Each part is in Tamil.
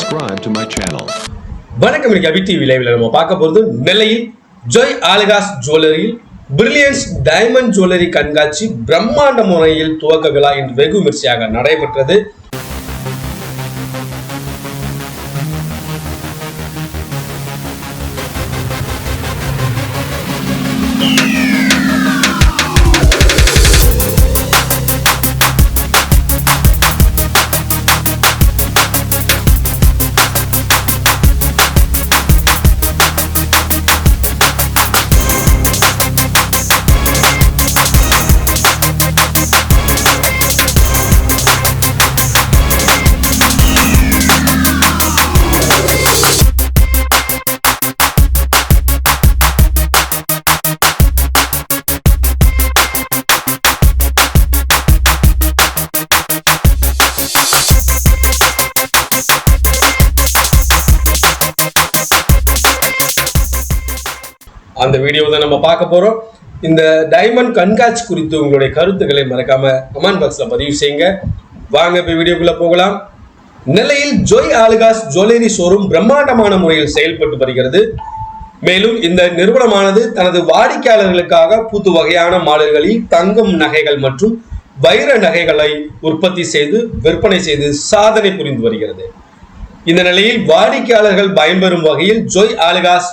subscribe to my channel. வணக்கம் இன்னைக்கு அபி டிவி லைவ்ல நம்ம பார்க்க போறது நெல்லையில் ஜோய் ஆலிகாஸ் ஜுவல்லரியில் பிரில்லியன்ஸ் டைமண்ட் ஜுவல்லரி கண்காட்சி பிரம்மாண்ட முறையில் துவக்க விழா இன்று வெகு விமர்சையாக நடைபெற்றது அந்த வீடியோ தான் நம்ம பார்க்க போகிறோம் இந்த டைமண்ட் கண்காட்சி குறித்து உங்களுடைய கருத்துக்களை மறக்காம கமெண்ட் பாக்ஸில் பதிவு செய்யுங்க. வாங்க இப்போ வீடியோக்குள்ள போகலாம். நெல்லையில் ஜொய் ஆலுகாஸ் ஜுவல்லரி ஷோரூம் பிரம்மாண்டமான முறையில் செயல்பட்டு வருகிறது. மேலும் இந்த நிறுவனமானது தனது வாடிக்கையாளர்களுக்காக புது வகையான மாடல்களில் தங்கம் நகைகள் மற்றும் வைர நகைகளை உற்பத்தி செய்து விற்பனை செய்து சாதனை புரிந்து வருகிறது. இந்த நிலையில் வாடிக்கையாளர்கள் பயன்பெறும் வகையில் Joy Alukkas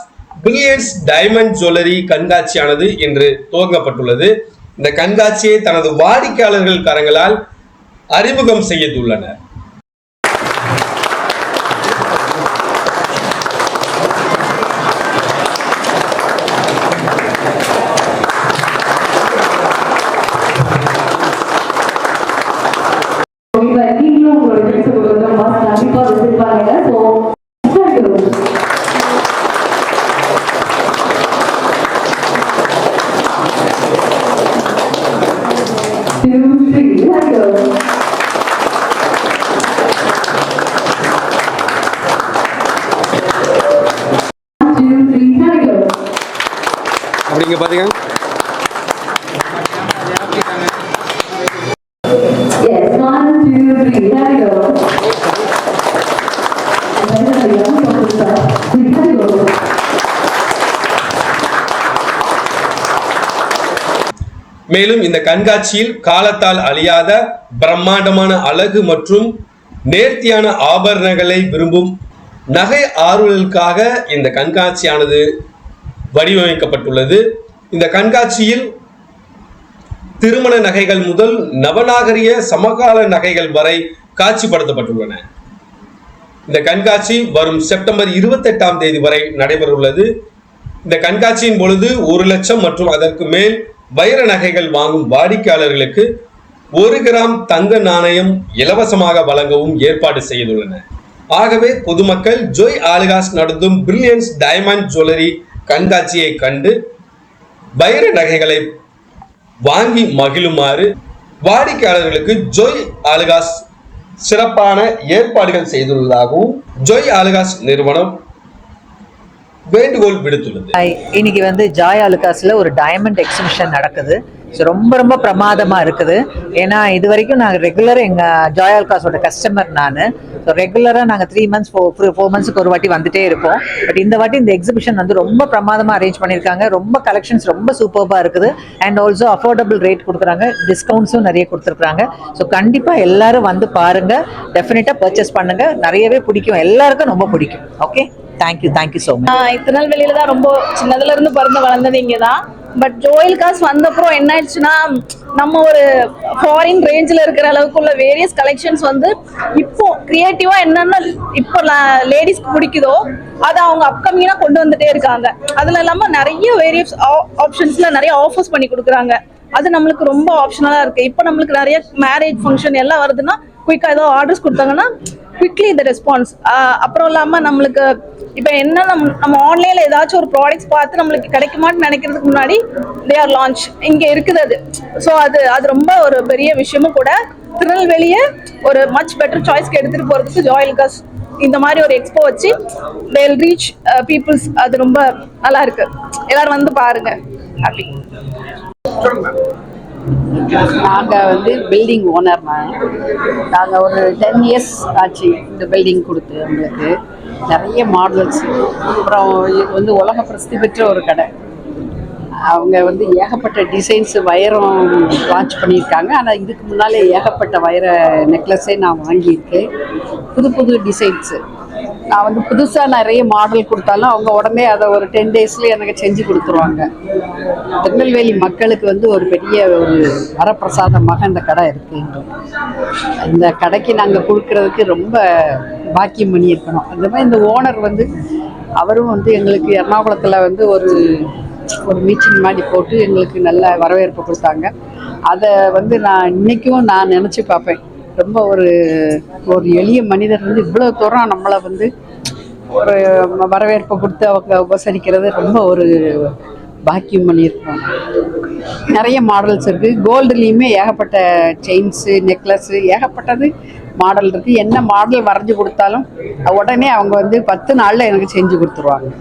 billions diamond jewellery கண்காட்சியானது இன்று துவங்கப்பட்டுள்ளது. இந்த கண்காட்சியை தனது வாடிக்கையாளர்கள் கரங்களால் அறிமுகம் செய்துள்ளனர். You go. மேலும் இந்த கண்காட்சியில் காலத்தால் அழியாத பிரம்மாண்டமான அழகு மற்றும் நேர்த்தியான ஆபரணங்களை விரும்பும் நகை ஆர்வலர்களுக்காக இந்த கண்காட்சியானது வடிவமைக்கப்பட்டுள்ளது. இந்த கண்காட்சியில் திருமண நகைகள் முதல் நவநாகரிக சமகால நகைகள் வரை காட்சிப்படுத்தப்பட்டுள்ளன. இந்த கண்காட்சி வரும் செப்டம்பர் இருபத்தெட்டாம் தேதி வரை நடைபெறவுள்ளது. இந்த கண்காட்சியின் பொழுது ஒரு லட்சம் மற்றும் அதற்கு மேல் வைர நகைகள் வாங்கும் வாடிக்கையாளர்களுக்கு ஒரு கிராம் தங்க நாணயம் இலவசமாக வழங்கவும் ஏற்பாடு செய்துள்ளன. ஆகவே பொதுமக்கள் ஜோய் ஆலுகாஸ் நடத்தும் பிரில்லியன்ஸ் டைமண்ட் ஜுவல்லரி கண்காட்சியை கண்டு வைர நகைகளை வாங்கி மகிழுமாறு வாடிக்கையாளர்களுக்கு ஜொய் ஆலுகாஸ் சிறப்பான ஏற்பாடுகள் செய்துள்ளதாகவும் ஜொய் ஆலுகாஸ் நிறுவனம் வேண்டுகோள் விடுத்துள்ளது. இன்னைக்கு வந்து ஜாய் அலுகாஸில் ஒரு டைமண்ட் எக்ஸிபிஷன் நடக்குது. ஸோ ரொம்ப ரொம்ப பிரமாதமாக இருக்குது. ஏன்னா இது வரைக்கும் நாங்கள் ரெகுலராக எங்கள் ஜாய் காசோட கஸ்டமர் நான் ஸோ ரெகுலராக நாங்கள் த்ரீ மந்த்ஸ் ஃபோர் ஃபோர் மந்த்ஸ்க்கு ஒரு வாட்டி வந்துட்டே இருப்போம். பட் இந்த வாட்டி இந்த எக்ஸிபிஷன் வந்து ரொம்ப பிரமாதமாக அரேஞ்ச் பண்ணியிருக்காங்க. ரொம்ப கலெக்ஷன்ஸ் ரொம்ப சூப்பர்பாக இருக்குது. அண்ட் ஆல்சோ அஃபோர்டபுள் ரேட் கொடுக்குறாங்க. டிஸ்கவுண்ட்ஸும் நிறைய கொடுத்துருக்குறாங்க. ஸோ கண்டிப்பாக எல்லாரும் வந்து பாருங்கள் டெஃபினட்டாக பர்ச்சேஸ் பண்ணுங்கள் நிறையவே பிடிக்கும். எல்லாருக்கும் ரொம்ப பிடிக்கும். Okay thank you thank you so much நாள் திருநெல்வேலியில தான் ரொம்ப சின்னதுல இருந்து பிறந்து வளர்ந்தது இங்கே தான் பட் ஜோயில் காஸ் வந்தப்புறம் என்ன ஆயிடுச்சுன்னா நம்ம ஒரு ஃபாரின் ரேஞ்சில் இருக்கிற அளவுக்கு உள்ள வேரியஸ் கலெக்ஷன்ஸ் வந்து இப்போ கிரியேட்டிவா என்னென்ன இப்போ லேடிஸ்க்கு பிடிக்குதோ அதை அவங்க அப்கமிங்காக கொண்டு வந்துட்டே இருக்காங்க. அதில் இல்லாமல் நிறைய வேரியஸ் ஆப்ஷன்ஸில் நிறைய ஆஃபர்ஸ் பண்ணி கொடுக்குறாங்க. அது நம்மளுக்கு ரொம்ப ஆப்ஷனலாக இருக்குது இப்போ நம்மளுக்கு நிறைய மேரேஜ் ஃபங்க்ஷன் எல்லாம் வருதுன்னா குயிக்காக ஏதோ ஆர்டர்ஸ் கொடுத்தாங்கன்னா குவிக்லி இந்த ரெஸ்பான்ஸ் அப்புறம் இல்லாமல் நம்மளுக்கு இப்போ என்ன நம்ம நம்ம ஆன்லைன்ல ஏதாச்சும் ஒரு ப்ராடக்ட்ஸ் பார்த்து நம்மளுக்கு கிடைக்குமான்னு நினைக்கிறதுக்கு முன்னாடி தே ஆர் லான்ச் இங்கே இருக்குது அது. ஸோ அது அது ரொம்ப ஒரு பெரிய விஷயமும் கூட. திருநெல்வேலியை ஒரு மச் பெட்டர் சாய்ஸ்க்கு எடுத்துட்டு போறதுக்கு ஜாயல்காஸ் இந்த மாதிரி ஒரு எக்ஸ்போ வச்சு தேல் ரீச் பீப்புள்ஸ் அது ரொம்ப நல்லா இருக்கு. எல்லாரும் வந்து பாருங்க. அப்படி நாங்கள் வந்து பில்டிங் ஓனர் நாங்கள் ஒரு டென் இயர்ஸ் ஆச்சு இந்த பில்டிங் கொடுத்து உங்களுக்கு. நிறைய மாடல்ஸ் அப்புறம் இது வந்து உலக பிரசித்தி பெற்ற ஒரு கடை. அவங்க வந்து ஏகப்பட்ட டிசைன்ஸ் வைரம் லான்ச் பண்ணியிருக்காங்க. ஆனால் இதுக்கு முன்னாலே ஏகப்பட்ட வைர நெக்லஸே நான் வாங்கியிருக்கேன். புது புது டிசைன்ஸு நான் வந்து புதுசாக நிறைய மாடல் கொடுத்தாலும் அவங்க உடனே அதை ஒரு டென் டேஸ்லேயே எனக்கு செஞ்சு கொடுத்துருவாங்க. திருநெல்வேலி மக்களுக்கு வந்து ஒரு பெரிய ஒரு வரப்பிரசாதமாக இந்த கடை இருக்குது இந்த கடைக்கு நாங்கள் கொடுக்கறதுக்கு ரொம்ப பாக்கியம் பண்ணியிருக்கணும் அந்த மாதிரி இந்த ஓனர் வந்து அவரும் வந்து எங்களுக்கு எர்ணாகுளத்தில் வந்து ஒரு ஒரு மீட்டிங் மாதிரி போட்டு எங்களுக்கு நல்ல வரவேற்பு கொடுத்தாங்க. அதை வந்து நான் இன்றைக்கும் நான் நினச்சி பார்ப்பேன். ரொம்ப ஒரு ஒரு எளிய மனிதர் வந்து இவ்வளோ தூரம் நம்மளை வந்து ஒரு வரவேற்பு கொடுத்து அவங்க உபசரிக்கிறது ரொம்ப ஒரு பாக்கியம் பண்ணியிருப்பாங்க நிறைய மாடல்ஸ் இருக்குது கோல்டுலேயுமே ஏகப்பட்ட செயின்ஸு நெக்லஸ்ஸு ஏகப்பட்டது மாடல் இருக்குது என்ன மாடல் வரைஞ்சி கொடுத்தாலும் உடனே அவங்க வந்து பத்து நாளில் எனக்கு செஞ்சு கொடுத்துருவாங்க.